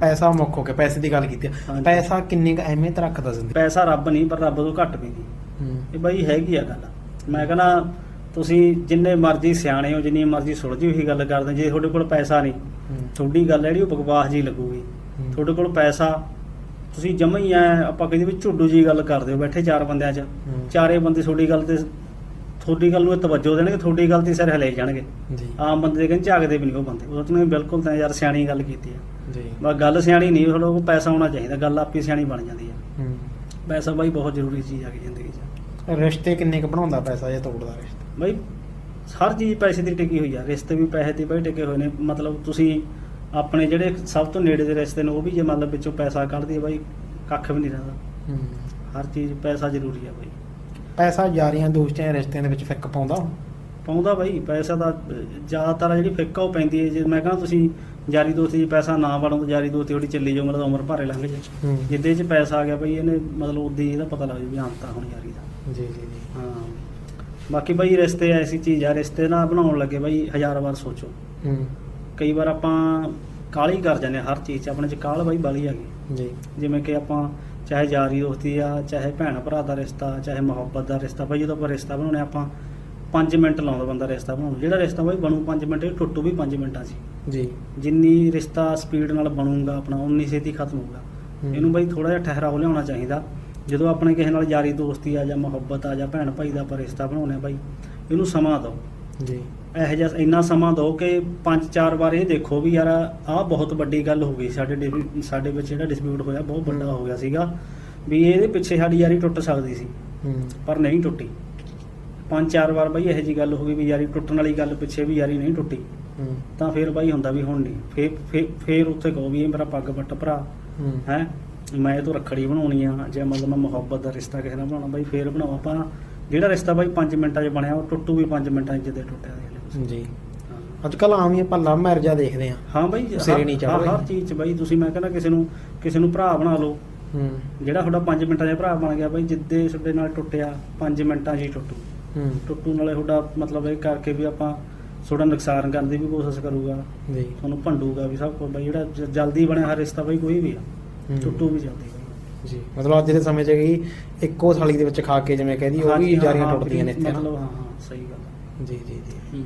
ਪੈਸਾ ਮੁੱਖ ਹੋ ਗਿਆ ਪੈਸੇ ਦੀ ਗੱਲ ਕੀਤੀ ਆ। ਹਾਂਜੀ। ਪੈਸਾ ਕਿੰਨੀ ਕੁ ਅਹਿਮੀਅਤ ਰੱਖਦਾ ਜ਼ਿੰਦਗੀ ਪੈਸਾ ਰੱਬ ਨਹੀਂ ਪਰ ਰੱਬ ਤੋਂ ਘੱਟ ਵੀ ਨਹੀਂ। ਹੂੰ। ਇਹ ਬਾਈ ਹੈਗੀ ਆ ਗੱਲ। ਮੈਂ ਕਹਿੰਦਾ ਤੁਸੀਂ ਜਿੰਨੇ ਮਰਜ਼ੀ ਸਿਆਣੇ ਹੋ ਜਿੰਨੀ ਮਰਜ਼ੀ ਸੁਲਝੀ ਹੋਈ ਗੱਲ ਕਰਦੇ ਜੇ ਤੁਹਾਡੇ ਕੋਲ ਪੈਸਾ ਨਹੀਂ ਹੂੰ, ਤੁਹਾਡੀ ਗੱਲ ਜਿਹੜੀ ਉਹ ਬਕਵਾਸ ਜੀ ਲੱਗੂਗੀ। ਹੂੰ। ਤੁਹਾਡੇ ਕੋਲ ਪੈਸਾ ਤੁਸੀਂ ਜਮਾ ਹੀ ਐ ਆਪਾਂ ਕਹਿੰਦੇ ਵੀ ਝੁੱਡੂ ਜੀ ਗੱਲ ਕਰਦੇ ਹੋ ਬੈਠੇ ਚਾਰ ਬੰਦਿਆਂ 'ਚ। ਹੂੰ। ਚਾਰੇ ਬੰਦੇ ਤੁਹਾਡੀ ਗੱਲ ਤੇ ਤੁਹਾਡੀ ਗੱਲ ਨੂੰ ਤਵੱਜੋ ਦੇਣਗੇ ਤੁਹਾਡੀ ਗੱਲ ਤੇ ਸਿਰ ਹਿਲਾਈ ਜਾਣਗੇ। ਜੀ। ਆਮ ਬੰਦੇ ਦੇ ਕਹਿੰਦੇ ਝਾਕਦੇ ਵੀ ਨਹੀਂ ਉਹ ਬੰਦੇ। ਉਹ ਤੁਹਾਨੂੰ ਬਿਲਕੁਲ ਤਾਂ ਯਾਰ ਸਿਆਣੀ ਗੱਲ ਕੀਤੀ ਆ। ਜੀ। ਬਸ ਗੱਲ ਸਿਆਣੀ ਨਹੀਂ ਤੁਹਾਡੇ ਕੋਲ ਪੈਸਾ ਹੋਣਾ ਚਾਹੀਦਾ ਗੱਲ ਆਪੇ ਸਿਆਣੀ ਬਣ ਜਾਂਦੀ ਆ ਹੂੰ। ਪੈਸਾ ਬਾਈ ਬਹੁਤ ਜ਼ਰੂਰੀ ਚੀਜ਼ ਆ ਗਈ ਜ਼ਿੰਦਗੀ 'ਚ। ਰਿਸ਼ਤੇ ਕਿੰਨੇ ਕੁ ਬਣਾਉਂਦਾ ਪੈਸਾ ਜਾਂ ਤੋੜਦਾ ਰਿਸ਼ਤਾ? ਬਾਈ ਹਰ ਚੀਜ਼ ਪੈਸੇ ਦੀ ਟਿਕੀ ਹੋਈ ਆ ਰਿਸ਼ਤੇ ਵੀ ਪੈਸੇ ਤੇ ਬਾਈ ਟਿਕੇ ਹੋਏ ਨੇ। ਮਤਲਬ ਤੁਸੀਂ ਆਪਣੇ ਜਿਹੜੇ ਸਭ ਤੋਂ ਨੇੜੇ ਦੇ ਰਿਸ਼ਤੇ ਨੇ ਉਹ ਵੀ ਜੇ ਮਤਲਬ ਵਿੱਚੋਂ ਪੈਸਾ ਕੱਢਦੀ ਹੈ ਬਾਈ ਕੱਖ ਵੀ ਨਹੀਂ ਰਹਿੰਦਾ। ਹੂੰ। ਹਰ ਚੀਜ਼ ਪੈਸਾ ਜ਼ਰੂਰੀ ਆ ਬਾਈ। ਪੈਸਾ ਯਾਰੀਆਂ ਦੋਸਤੀਆਂ ਰਿਸ਼ਤਿਆਂ ਦੇ ਵਿੱਚ ਫਿੱਕ ਪਾਉਂਦਾ ਪਾਉਂਦਾ ਬਾਈ ਪੈਸਾ ਦਾ ਅਹ, ਜ਼ਿਆਦਾਤਰ ਜਿਹੜੀ ਫਿੱਕ ਆ ਉਹ ਪੈਂਦੀ ਹੈ। ਜੇ ਮੈਂ ਕਹਾਂ ਤੁਸੀਂ ਯਾਰੀ ਦੋਸਤੀ 'ਚ ਪੈਸਾ ਨਾ ਵੜੋ ਤਾਂ ਯਾਰੀ ਦੋਸਤੀ ਥੋੜੀ ਚੱਲੀ ਜਾਊ ਮਤਲਬ ਉਮਰ ਭਾਰੇ ਲੰਘ ਹੂੰ। ਜਿੱਦੇ 'ਚ ਪੈਸਾ ਆ ਗਿਆ ਬਾਈ ਇਹਨੇ ਮਤਲਬ ਉਦੀ ਇਹਦਾ ਪਤਾ ਲੱਗ ਜੂ ਵੀ ਆ ਹੁਣ ਯਾਰੀ ਦਾ ਜੀ ਜੀ ਜੀ। ਹਾਂ। ਬਾਕੀ ਬਾਈ ਰਿਸ਼ਤੇ ਐਸੀ ਚੀਜ਼ ਆ ਰਿਸ਼ਤੇ ਨਾ ਬਣਾਉਣ ਲੱਗੇ ਬਾਈ ਹਜ਼ਾਰ ਵਾਰ ਸੋਚੋ। ਹੂੰ। ਕਈ ਵਾਰ ਆਪਾਂ ਕਾਲੀ ਕਰ ਜਾਂਦੇ ਹਾਂ ਹਰ ਚੀਜ਼ 'ਚ ਆਪਣੇ 'ਚ ਕਾਲ ਬਾਈ ਬਾਲੀ ਆ ਗਈ ਜੀ। ਜਿਵੇਂ ਕਿ ਆਪਾਂ ਚਾਹੇ ਯਾਰੀ ਦੋਸਤੀ ਆ ਚਾਹੇ ਭੈਣ ਭਰਾ ਦਾ ਰਿਸ਼ਤਾ ਚਾਹੇ ਮੁਹੱਬਤ ਦਾ ਰਿਸ਼ਤਾ ਬਾਈ ਜਦੋਂ ਆਪਾਂ ਰਿਸ਼ਤਾ ਬਣਾਉਣੇ ਆਪਾਂ 5 ਮਿੰਟ ਲਾਉਂਦਾ ਬੰਦਾ ਰਿਸ਼ਤਾ ਬਣਾਉਣ ਨੂੰ। ਜਿਹੜਾ ਰਿਸ਼ਤਾ ਬਾਈ ਬਣੂ 5 ਮਿੰਟ ਇਹ ਟੁੱਟੂ ਵੀ 5 ਮਿੰਟਾਂ 'ਚ ਹੀ। ਜੀ। ਜਿੰਨੀ ਰਿਸ਼ਤਾ ਸਪੀਡ ਨਾਲ ਬਣੂਗਾ ਆਪਣਾ ਉਨੀ ਛੇਤੀ ਖਤਮ ਹੋਊਗਾ। ਹੂੰ। ਇਹਨੂੰ ਬਾਈ ਥੋੜਾ ਜਿਹਾ ਠਹਿਰਾਓ ਲਿਆਉਣਾ ਚਾਹੀਦਾ। ਜਦੋਂ ਆਪਣੇ ਕਿਸੇ ਨਾਲ ਯਾਰੀ ਦੋਸਤੀ ਆ ਜਾਂ ਮੁਹੱਬਤ ਆ ਜਾਂ ਭੈਣ ਭਾਈ ਦਾ ਆਪਾਂ ਰਿਸ਼ਤਾ ਬਣਾਉਣਾ ਬਾਈ ਇਹਨੂੰ ਸਮਾਂ ਦਿਓ। ਜੀ। ਇਹੋ ਜਿਹਾ ਇੰਨਾ ਸਮਾਂ ਦਿਓ ਕਿ ਪੰਜ ਚਾਰ ਵਾਰ ਇਹ ਦੇਖੋ ਵੀ ਯਾਰ ਆਹ ਬਹੁਤ ਵੱਡੀ ਗੱਲ ਹੋ ਗਈ। ਸਾਡੇ ਸਾਡੇ ਵਿੱਚ ਜਿਹੜਾ ਡਿਸਪਿਊਟ ਹੋਇਆ ਬਹੁਤ ਵੱਡਾ ਹੋ ਗਿਆ ਸੀਗਾ ਵੀ ਇਹਦੇ ਪਿੱਛੇ ਸਾਡੀ ਯਾਰੀ ਟੁੱਟ ਸਕਦੀ ਸੀ। ਹੂੰ। ਪਰ ਨਹੀਂ ਟੁੱਟੀ। ਪੰਜ ਚਾਰ ਵਾਰ ਬਾਈ ਇਹੋ ਜੀ ਗੱਲ ਹੋ ਗਈ ਵੀ ਯਾਰੀ ਟੁੱਟਣ ਵਾਲੀ ਗੱਲ ਪਿੱਛੇ ਵੀ ਯਾਰੀ ਨਹੀਂ ਟੁੱਟੀ। ਹੂੰ। ਤਾਂ ਫਿਰ ਬਾਈ ਹੁੰਦਾ ਵੀ ਹੁਣ ਨਹੀਂ। ਫੇਰ ਫੇਰ- ਫੇਰ ਉੱਥੇ ਕਹੋ ਵੀ ਇਹ ਮੇਰਾ ਪੱਗ ਵੱਟ ਭਰਾ। ਹੂੰ। ਹੈ? ਮੈਂ ਇਹ ਤੋਂ ਰੱਖੜੀ ਬਣਾਉਣੀ ਆ ਜੇ ਮਤਲਬ ਮੈਂ ਮੁਹੱਬਤ ਦਾ ਰਿਸ਼ਤਾ ਕਿਸੇ ਨਾਲ ਬਣਾਉਣਾ ਬਾਈ ਫੇਰ ਬਣਾਓ। ਆਪਾਂ ਜਿਹੜਾ ਰਿਸ਼ਤਾ ਬਾਈ 5 ਮਿੰਟਾਂ 'ਚ ਬਣਿਆ ਉਹ ਟੁੱਟੂ ਵੀ 5 ਮਿੰਟਾਂ 'ਚ ਜਿੱਦੇ ਟੁੱਟਿਆ ਜੀ। ਅੱਜ ਕੱਲ ਆਮ ਹੀ ਆਪਾਂ ਲਵ ਮੈਰਿਜਾਂ ਦੇਖਦੇ ਆ। ਹਾਂ ਬਾਈ ਸਿਰੇ ਨਹੀਂ ਹਰ- ਚੜ੍ਹ ਹਰ। ਚੀਜ਼ 'ਚ ਬਾਈ ਤੁਸੀਂ ਮੈਂ ਕਹਿੰਦਾ ਕਿਸੇ ਨੂੰ ਕਿਸੇ ਨੂੰ ਭਰਾ ਬਣਾ ਲਓ। ਹੂੰ। ਜਿਹੜਾ ਤੁਹਾਡਾ 5 ਮਿੰਟਾਂ 'ਚ ਭਰਾ ਬਣ ਗਿਆ ਬਾਈ ਜਿੱਦੇ ਤੁਹਾਡੇ ਨਾਲ ਟੁੱਟਿਆ 5 ਮਿੰਟਾਂ 'ਚ ਹੀ ਟੁੱਟੂ। ਹੂੰ। ਟੁੱਟੂ ਨਾਲੇ ਤੁਹਾਡਾ ਮਤਲਬ ਇਹ ਕਰਕੇ ਵੀ ਆਪਾਂ ਤੁਹਾਡਾ ਨੁਕਸਾਨ ਕਰਨ ਦੀ ਵੀ ਕੋਸ਼ਿਸ਼ ਕਰੂਗਾ। ਜੀ। ਤੁਹਾਨੂੰ ਭੰਡੂਗਾ ਵੀ ਸਭ ਕੁਝ ਬਾਈ ਜਿਹੜਾ ਜ- ਜਲਦੀ ਬਣਿਆ ਹਰ ਰਿਸ਼ਤਾ ਬਾਈ ਕੋਈ ਵੀ ਆ ਹੂੰ। ਟੁੱਟੂ ਵੀ ਜਲਦੀ ਜੀ। ਮਤਲਬ ਅੱਜ ਦੇ ਸਮੇਂ 'ਚ ਕਿ ਇੱਕੋ ਥਾਲੀ ਦੇ ਵਿੱਚ ਖਾ ਕੇ ਜਿਵੇਂ ਕਹਦੀ ਉਹ ਵੀ ਹਾਂ, ਜਾਰੀਆਂ ਹਾਂ, ਟੁੱਟਦੀਆਂ ਨੇ ਇੱਥੇ ਨਾ ਮਤਲਬ ਹਾਂ ਹਾਂ ਸਹੀ ਗੱਲ ਜੀ ਜੀ ਜੀ। ਹੂੰ।